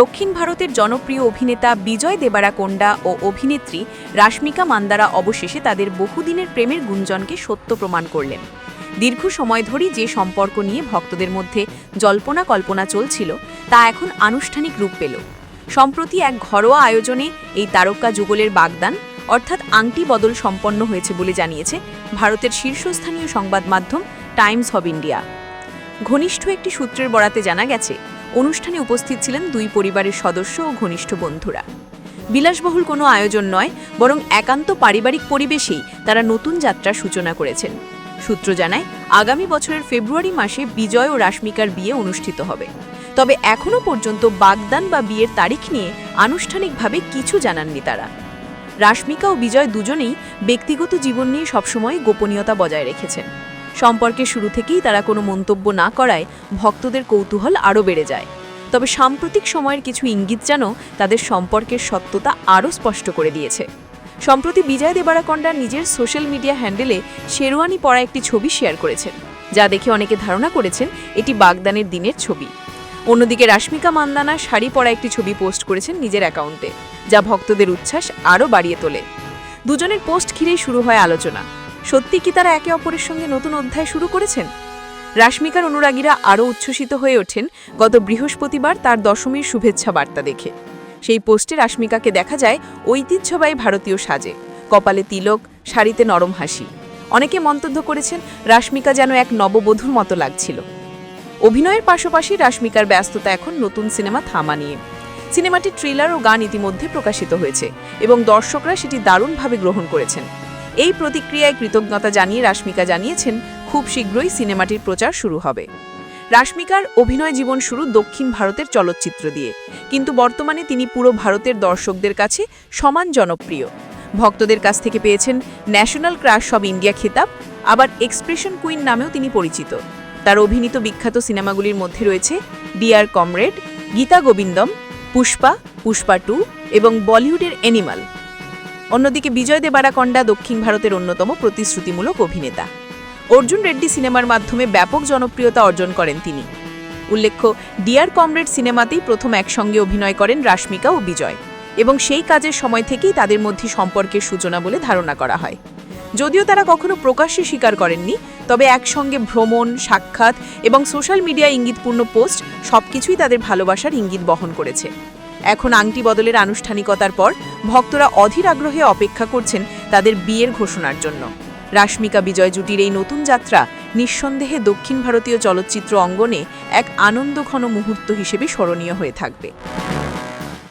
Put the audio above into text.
দক্ষিণ ভারতের জনপ্রিয় অভিনেতা বিজয় দেবারাকোন্ডা ও অভিনেত্রী রাশ্মিকা মান্দারা অবশেষে তাদের বহুদিনের প্রেমের গুঞ্জনকে সত্য প্রমাণ করলেন। দীর্ঘ সময় ধরেই যে সম্পর্ক নিয়ে ভক্তদের মধ্যে জল্পনা কল্পনা চলছিল, তা এখন আনুষ্ঠানিক রূপ পেল। সম্প্রতি এক ঘরোয়া আয়োজনে এই তারকা যুগলের বাগদান, অর্থাৎ আংটি বদল সম্পন্ন হয়েছে বলে জানিয়েছে ভারতের শীর্ষস্থানীয় সংবাদ মাধ্যম টাইমস অব ইন্ডিয়া। ঘনিষ্ঠ একটি সূত্রের বরাতে জানা গেছে অনুষ্ঠানে উপস্থিত ছিলেন দুই পরিবারের সদস্য ও ঘনিষ্ঠ বন্ধুরা। বিলাসবহুল কোনো আয়োজন নয়, বরং একান্ত পারিবারিক পরিবেশেই তারা নতুন যাত্রার সূচনা করেছেন। সূত্র জানায়, আগামী বছরের ফেব্রুয়ারি মাসে বিজয় ও রাশ্মিকার বিয়ে অনুষ্ঠিত হবে। তবে এখনও পর্যন্ত বাগদান বা বিয়ের তারিখ নিয়ে আনুষ্ঠানিকভাবে কিছু জানাননি তারা। রাশ্মিকা ও বিজয় দুজনেই ব্যক্তিগত জীবন নিয়ে সবসময় গোপনীয়তা বজায় রেখেছেন। সম্পর্কের শুরু থেকেই তারা কোনো মন্তব্য না করায় ভক্তদের কৌতূহল আরও বেড়ে যায়। তবে সাম্প্রতিক সময়ের কিছু ইঙ্গিত যেন তাদের সম্পর্কের সত্যতা আরও স্পষ্ট করে দিয়েছে। সম্প্রতি বিজয় দেবারাকন্ডা নিজের সোশ্যাল মিডিয়া হ্যান্ডেলে শেরওয়ানি পরা একটি ছবি শেয়ার করেছেন, যা দেখে অনেকে ধারণা করেছেন এটি বাগদানের দিনের ছবি। অন্যদিকে রাশ্মিকা মান্দানা শাড়ি পরা একটি ছবি পোস্ট করেছেন নিজের অ্যাকাউন্টে, যা ভক্তদের উচ্ছ্বাস আরও বাড়িয়ে তোলে। দুজনের পোস্ট ঘিরেই শুরু হয় আলোচনা। সত্যি কি তারা একে অপরের সঙ্গে নতুন অধ্যায় শুরু করেছেন? রাশ্মিকার অনুরাগীরা আরও উচ্ছ্বসিত হয়ে ওঠেন গত বৃহস্পতিবার তার দশমীর শুভেচ্ছা বার্তা দেখে। সেই পোস্টে রাশ্মিকাকে দেখা যায় ঐতিহ্যবাহী ভারতীয় সাজে। কপালে তিলক, শাড়িতে নরম হাসি। অনেকে মন্তব্য করেছেন রাশ্মিকা যেন এক নববধূর মতো লাগছিল। অভিনয়ের পাশাপাশি রাশ্মিকার ব্যস্ততা এখন নতুন সিনেমা থামা নিয়ে। সিনেমাটি ট্রেলার ও গান ইতিমধ্যে প্রকাশিত হয়েছে এবং দর্শকরা সেটি দারুণভাবে গ্রহণ করেছেন। এই প্রতিক্রিয়ায় কৃতজ্ঞতা জানিয়ে রাশ্মিকা জানিয়েছেন, খুব শীঘ্রই সিনেমাটির প্রচার শুরু হবে। রাশ্মিকার অভিনয় জীবন শুরু দক্ষিণ ভারতের চলচ্চিত্র দিয়ে। কিন্তু বর্তমানে তিনি পুরো ভারতের দর্শকদের কাছে সমান জনপ্রিয়। ভক্তদের কাছ থেকে পেয়েছেন ন্যাশনাল ক্রাশ অব ইন্ডিয়া খেতাব, আবার এক্সপ্রেশন কুইন নামেও তিনি পরিচিত। তার অভিনীত বিখ্যাত সিনেমাগুলির মধ্যে রয়েছে Dear Comrade, Geetha Govindam, Pushpa Pushpa two এবং বলিউডের অ্যানিমাল। অন্যদিকে বিজয় দেবারাকন্ডা দক্ষিণ ভারতের অন্যতম প্রতিশ্রুতিমূলক অভিনেতা। অর্জুন রেড্ডি সিনেমার মাধ্যমে ব্যাপক জনপ্রিয়তা অর্জন করেন তিনি। উল্লেখ্য, ডিয়ার কমরেড সিনেমাতেই প্রথম একসঙ্গে অভিনয় করেন রাশ্মিকা ও বিজয় এবং সেই কাজের সময় থেকেই তাদের মধ্যে সম্পর্কের সূচনা বলে ধারণা করা হয়। যদিও তারা কখনো প্রকাশ্যে স্বীকার করেননি, তবে একসঙ্গে ভ্রমণ, সাক্ষাৎ এবং সোশ্যাল মিডিয়া ইঙ্গিতপূর্ণ পোস্ট সবকিছুই তাদের ভালোবাসার ইঙ্গিত বহন করেছে। এখন আংটি বদলের আনুষ্ঠানিকতার পর ভক্তরা অধীর আগ্রহে অপেক্ষা করছেন তাদের বিয়ের ঘোষণার জন্য। রাশ্মিকা বিজয় জুটির এই নতুন যাত্রা নিঃসন্দেহে দক্ষিণ ভারতীয় চলচ্চিত্র অঙ্গনে এক আনন্দঘন মুহূর্ত হিসেবে স্মরণীয় হয়ে থাকবে।